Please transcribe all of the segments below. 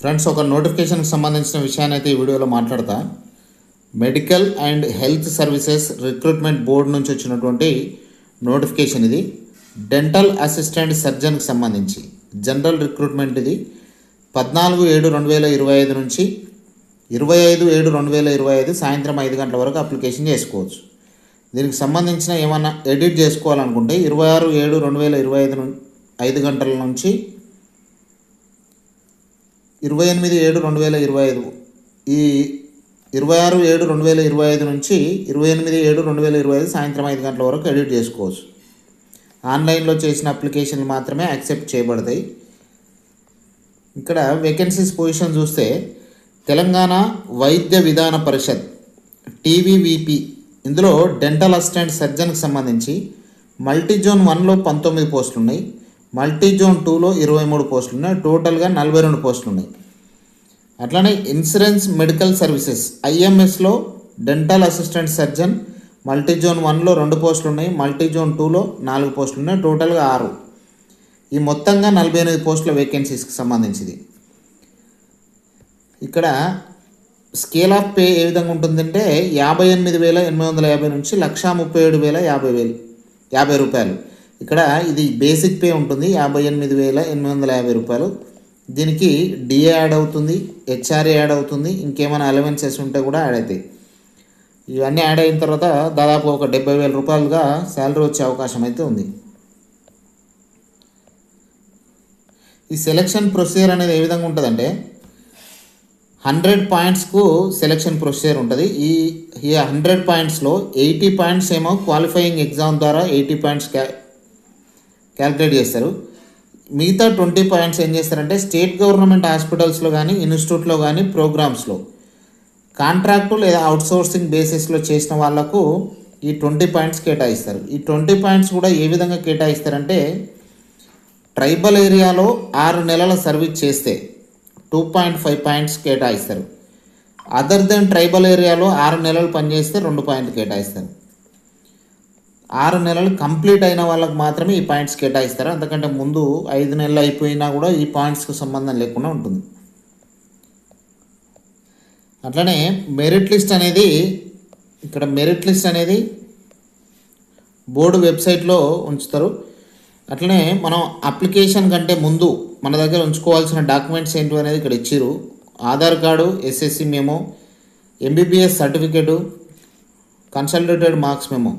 Friends ఒక నోటిఫికేషన్కి సంబంధించిన విషయాన్ని అయితే ఈ వీడియోలో మాట్లాడతా. Medical and health services recruitment board నుంచి వచ్చినటువంటి నోటిఫికేషన్ ఇది. డెంటల్ అసిస్టెంట్ సర్జన్కి సంబంధించి జనరల్ రిక్రూట్మెంట్ ఇది. పద్నాలుగు ఏడు రెండు వేల ఇరవై ఐదు నుంచి ఇరవై ఐదు ఏడు రెండు వేల ఇరవై ఐదు సాయంత్రం ఐదు గంటల వరకు అప్లికేషన్ చేసుకోవచ్చు. దీనికి సంబంధించిన ఏమైనా ఎడిట్ చేసుకోవాలనుకుంటే ఇరవై ఆరు ఏడు రెండు వేల ఇరవై ఐదు ను- ఐదు గంటల నుంచి ఇరవై ఎనిమిది ఏడు రెండు వేల ఇరవై ఐదు. ఈ ఇరవై ఆరు ఏడు రెండు వేల ఇరవై ఐదు నుంచి ఇరవై ఎనిమిది ఏడు రెండు వేల ఇరవై ఐదు సాయంత్రం ఐదు గంటల వరకు ఎడిట్ చేసుకోవచ్చు. ఆన్లైన్లో చేసిన అప్లికేషన్లు మాత్రమే యాక్సెప్ట్ చేయబడతాయి. ఇక్కడ వేకెన్సీస్ పొజిషన్ చూస్తే తెలంగాణ వైద్య విధాన పరిషత్ టీవీవీపీ ఇందులో డెంటల్ అసిస్టెంట్ సర్జన్కి సంబంధించి మల్టీ జోన్ వన్లో పంతొమ్మిది పోస్టులు ఉన్నాయి మల్టీ జోన్ టూలో ఇరవై మూడు పోస్టులు ఉన్నాయి. టోటల్గా నలభై రెండు పోస్టులు ఉన్నాయి. అట్లానే insurance medical services ఐఎంఎస్లో dental assistant surgeon multi zone వన్లో రెండు పోస్టులు ఉన్నాయి. మల్టీ జోన్ టూలో నాలుగు పోస్టులు ఉన్నాయి. టోటల్గా ఆరు. ఈ మొత్తంగా నలభై ఎనిమిది పోస్టుల వేకెన్సీస్కి సంబంధించింది. ఇక్కడ స్కేల్ ఆఫ్ పే ఏ విధంగా ఉంటుందంటే యాభై ఎనిమిది వేల ఎనిమిది వందల యాభై నుంచి లక్షా ముప్పై ఏడు వేల యాభై వేలు యాభై రూపాయలు. ఇక్కడ ఇది బేసిక్ పే ఉంటుంది యాభై ఎనిమిది వేల ఎనిమిది వందల యాభై రూపాయలు. దీనికి డిఏ యాడ్ అవుతుంది హెచ్ఆర్ఏ యాడ్ అవుతుంది ఇంకేమైనా అలవెన్సెస్ ఉంటే కూడా యాడ్ అవుతాయి. ఇవన్నీ యాడ్ అయిన తర్వాత దాదాపు ఒక డెబ్బై వేల రూపాయలుగా శాలరీ వచ్చే అవకాశం అయితే ఉంది. ఈ సెలక్షన్ ప్రొసీజర్ అనేది ఏ విధంగా ఉంటుందంటే హండ్రెడ్ పాయింట్స్కు సెలక్షన్ ప్రొసీజర్ ఉంటుంది. ఈ ఈ హండ్రెడ్ పాయింట్స్లో ఎయిటీ పాయింట్స్ ఏమో క్వాలిఫైయింగ్ ఎగ్జామ్ ద్వారా ఎయిటీ పాయింట్స్ క్యాల్కులేట్ క్యాలిక్యులేట్ చేస్తారు. మిగతా ట్వంటీ పాయింట్స్ ఏం చేస్తారంటే స్టేట్ గవర్నమెంట్ హాస్పిటల్స్లో కానీ ఇన్స్టిట్యూట్లో కానీ ప్రోగ్రామ్స్లో కాంట్రాక్టు లేదా అవుట్సోర్సింగ్ బేసిస్లో చేసిన వాళ్ళకు ఈ ట్వంటీ పాయింట్స్ కేటాయిస్తారు. ఈ ట్వంటీ పాయింట్స్ కూడా ఏ విధంగా కేటాయిస్తారంటే ట్రైబల్ ఏరియాలో ఆరు నెలల సర్వీస్ చేస్తే టూ పాయింట్ ఫైవ్ పాయింట్స్ కేటాయిస్తారు. అదర్ దెన్ ట్రైబల్ ఏరియాలో ఆరు నెలలు పనిచేస్తే రెండు పాయింట్లు కేటాయిస్తారు. ఆరు నెలలు కంప్లీట్ అయిన వాళ్ళకి మాత్రమే ఈ పాయింట్స్ కేటాయిస్తారు. అంతకంటే ముందు ఐదు నెలలు అయిపోయినా కూడా ఈ పాయింట్స్కి సంబంధం లేకుండా ఉంటుంది. అట్లనే మెరిట్ లిస్ట్ అనేది ఇక్కడ మెరిట్ లిస్ట్ అనేది బోర్డు వెబ్సైట్లో ఉంచుతారు. అట్లనే మనం అప్లికేషన్ కంటే ముందు మన దగ్గర ఉంచుకోవాల్సిన డాక్యుమెంట్స్ ఏంటి అనేది ఇక్కడ ఇచ్చిర్రు. Aadhaar card SSC memo MBBS certificate consolidated marks memo.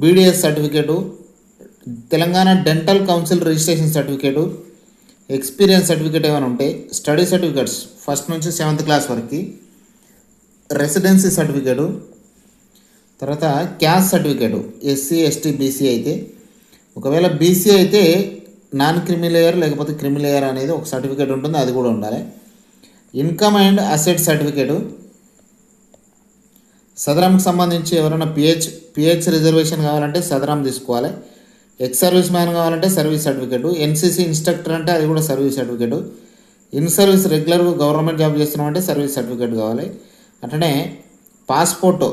BDS certificate Telangana dental council registration certificate experience certificate ఏమైనా ఉంటే స్టడీ సర్టిఫికేట్స్ ఫస్ట్ నుంచి సెవెంత్ క్లాస్ వరకు రెసిడెన్సీ సర్టిఫికేటు తర్వాత caste certificate SC ST BC అయితే ఒకవేళ బీసీ అయితే non creamy layer లేకపోతే creamy layer అనేది ఒక సర్టిఫికేట్ ఉంటుంది అది కూడా ఉండాలి. ఇన్కమ్ అండ్ అసెట్ సర్టిఫికేటు సదరంకి సంబంధించి ఎవరైనా పిహెచ్ పిహెచ్ రిజర్వేషన్ కావాలంటే సదరం తీసుకోవాలి. ఎక్స్ సర్వీస్ మ్యాన్ కావాలంటే సర్వీస్ సర్టిఫికేటు. ఎన్సీసీ ఇన్స్ట్రక్టర్ అంటే అది కూడా సర్వీస్ సర్టిఫికేట్. ఇన్ సర్వీస్ రెగ్యులర్గా గవర్నమెంట్ జాబ్ చేస్తున్నామంటే సర్వీస్ సర్టిఫికేట్ కావాలి. అట్లనే పాస్పోర్టు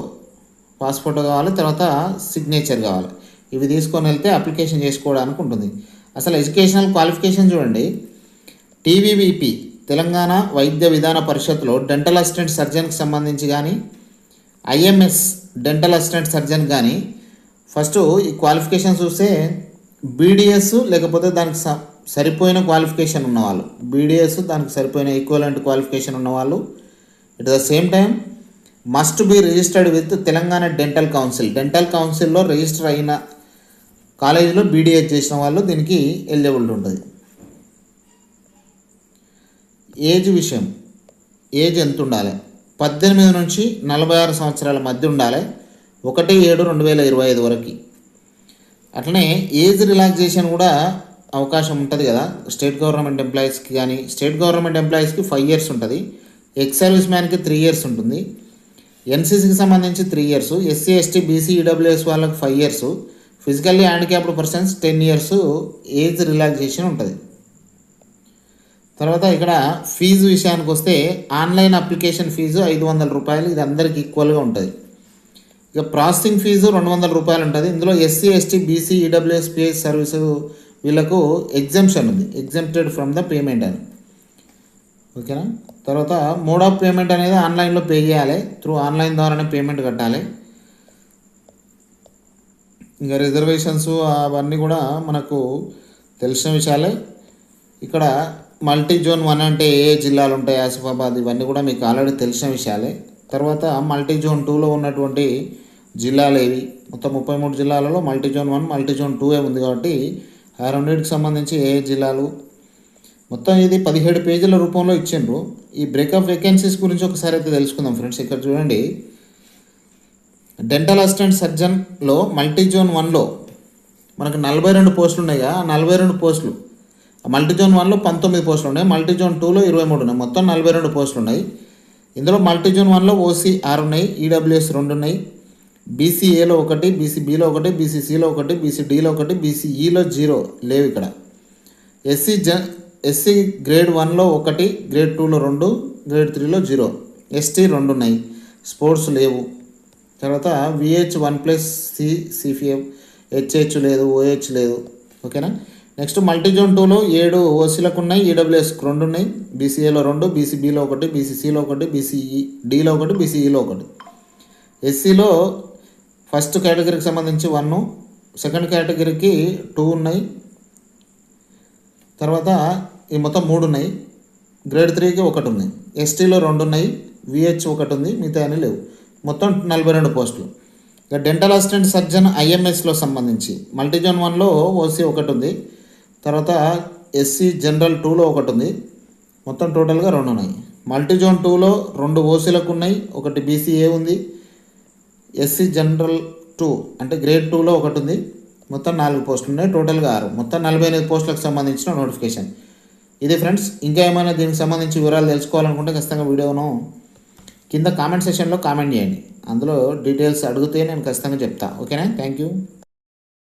పాస్పోర్ట్ కావాలి తర్వాత సిగ్నేచర్ కావాలి. ఇవి తీసుకొని వెళ్తే అప్లికేషన్ చేసుకోవడానికి ఉంటుంది. అసలు ఎడ్యుకేషనల్ క్వాలిఫికేషన్ చూడండి. టీవీవీపీ తెలంగాణ వైద్య విధాన పరిషత్లో డెంటల్ అసిస్టెంట్ సర్జన్కి సంబంధించి కానీ ఐఎంఎస్ డెంటల్ అసిస్టెంట్ సర్జన్ కానీ ఫస్ట్ ఈ క్వాలిఫికేషన్ చూస్తే బీడిఎస్ లేకపోతే దానికి స- సరిపోయిన క్వాలిఫికేషన్ ఉన్నవాళ్ళు. బీడిఎస్ దానికి సరిపోయిన ఈక్వలెంట్ క్వాలిఫికేషన్ ఉన్నవాళ్ళు. It the same time must be registered with Telangana dental council dental కౌన్సిల్లో రిజిస్టర్ అయిన కాలేజీలో బీడిఎస్ చేసిన వాళ్ళు దీనికి ఎలిజిబుల్ ఉంటుంది. ఏజ్ విషయం. ఏజ్ ఎంత ఉండాలి? పద్దెనిమిది నుంచి నలభై ఆరు సంవత్సరాల మధ్య ఉండాలి. ఒకటి ఏడు రెండు వేల ఇరవై ఐదు వరకు. అట్లనే ఏజ్ రిలాక్సేషన్ కూడా అవకాశం ఉంటుంది కదా. స్టేట్ గవర్నమెంట్ ఎంప్లాయీస్కి కానీ స్టేట్ గవర్నమెంట్ ఎంప్లాయీస్కి ఫైవ్ ఇయర్స్ ఉంటుంది. ఎక్స్ సర్వీస్ మ్యాన్కి త్రీ ఇయర్స్ ఉంటుంది. ఎన్సీసీకి సంబంధించి three years. SC ST BC EWS వాళ్ళకి five years. Physically handicapped persons ten years age relaxation ఉంటుంది. తర్వాత ఇక్కడ ఫీజు విషయానికి వస్తే ఆన్లైన్ అప్లికేషన్ ఫీజు ఐదు వందల రూపాయలు. ఇది అందరికి ఈక్వల్గా ఉంటుంది. ఇక ప్రాసెసింగ్ ఫీజు రెండు వందల రూపాయలు ఉంటుంది. ఇందులో SC ST BC EWS PS service వీళ్ళకు ఎగ్జంప్షన్ ఉంది. ఎగ్జంప్టెడ్ ఫ్రమ్ ద పేమెంట్ అని. ఓకేనా తర్వాత మోడ్ ఆఫ్ పేమెంట్ అనేది ఆన్లైన్లో పే చేయాలి. త్రూ ఆన్లైన్ ద్వారానే పేమెంట్ కట్టాలి. ఇంకా రిజర్వేషన్స్ అవన్నీ కూడా మనకు తెలిసిన విషయాలే. ఇక్కడ మల్టీ జోన్ వన్ అంటే ఏ ఏ జిల్లాలు ఉంటాయి ఆసిఫాబాద్ ఇవన్నీ కూడా మీకు ఆల్రెడీ తెలిసిన విషయాలే. తర్వాత మల్టీ జోన్ టూలో ఉన్నటువంటి జిల్లాలు ఏవి మొత్తం ముప్పై మూడు జిల్లాలలో multi zone one multi zone two ఏ ఉంది కాబట్టి ఆ రెండింటికి సంబంధించి ఏ జిల్లాలు? మొత్తం ఇది పదిహేడు పేజీల రూపంలో ఇచ్చిండ్రు. ఈ బ్రేకప్ వేకెన్సీస్ గురించి ఒకసారి అయితే తెలుసుకుందాం ఫ్రెండ్స్. ఇక్కడ చూడండి. డెంటల్ అసిస్టెంట్ సర్జన్లో మల్టీ జోన్ వన్లో మనకు నలభై రెండు పోస్టులు ఉన్నాయి కదా నలభై రెండు పోస్టులు మల్టీ జోన్ వన్లో పంతొమ్మిది పోస్టులు ఉన్నాయి. మల్టీ జోన్ టూలో ఇరవై మూడు ఉన్నాయి. మొత్తం నలభై రెండు పోస్టులు ఉన్నాయి. ఇందులో మల్టీ జోన్ వన్లో ఓసీ ఆరు ఉన్నాయి. ఈడబ్ల్యూఎస్ రెండు ఉన్నాయి. బీసీఏలో ఒకటి బీసీబీలో ఒకటి బీసీసీలో ఒకటి బీసీడీలో ఒకటి బీసీఈలో జీరో లేవు ఇక్కడ. ఎస్సీ జ ఎస్సీ గ్రేడ్ వన్లో ఒకటి గ్రేడ్ టూలో రెండు గ్రేడ్ త్రీలో జీరో. ఎస్టీ రెండు ఉన్నాయి. స్పోర్ట్స్ లేవు. తర్వాత VH one plus C CPF HH లేదు ఓహెచ్ లేదు. ఓకేనా? నెక్స్ట్ మల్టీజోన్ టూలో ఏడు ఓసీలకు ఉన్నాయి ఈడబ్ల్యూఎస్కి రెండు ఉన్నాయి బీసీఏలో రెండు బీసీబీలో ఒకటి బీసీసీలో ఒకటి బీసీఈ డీలో ఒకటి బీసీఈలో ఒకటి. ఎస్సీలో ఫస్ట్ కేటగిరీకి సంబంధించి వన్ సెకండ్ కేటగిరీకి టూ ఉన్నాయి తర్వాత ఈ మొత్తం మూడు ఉన్నాయి గ్రేడ్ త్రీకి ఒకటి ఉంది ఎస్టీలో రెండు ఉన్నాయి విహెచ్ ఒకటి ఉంది మిగతా అని లేవు. మొత్తం నలభై రెండు పోస్టులు. ఇక డెంటల్ అసిస్టెంట్ సర్జన్ ఐఎంఎస్లో సంబంధించి మల్టీజోన్ వన్లో ఓసీ ఒకటి ఉంది తర్వాత ఎస్సీ జనరల్ టూలో ఒకటి ఉంది. మొత్తం టోటల్గా రెండు ఉన్నాయి. మల్టీ జోన్ టూలో రెండు ఓసీలకు ఉన్నాయి. ఒకటి బీసీఏ ఉంది. ఎస్సీ జనరల్ టూ అంటే గ్రేడ్ టూలో ఒకటి ఉంది. మొత్తం నాలుగు పోస్టులు ఉన్నాయి. టోటల్గా ఆరు. మొత్తం నలభై ఎనిమిది పోస్టులకు సంబంధించిన నోటిఫికేషన్ ఇది ఫ్రెండ్స్ ఇంకా ఏమైనా దీనికి సంబంధించి వివరాలు తెలుసుకోవాలనుకుంటే ఖచ్చితంగా వీడియోను కింద కామెంట్ సెషన్లో కామెంట్ చేయండి. అందులో డీటెయిల్స్ అడిగితే నేను ఖచ్చితంగా చెప్తా. ఓకేనా థ్యాంక్ యూ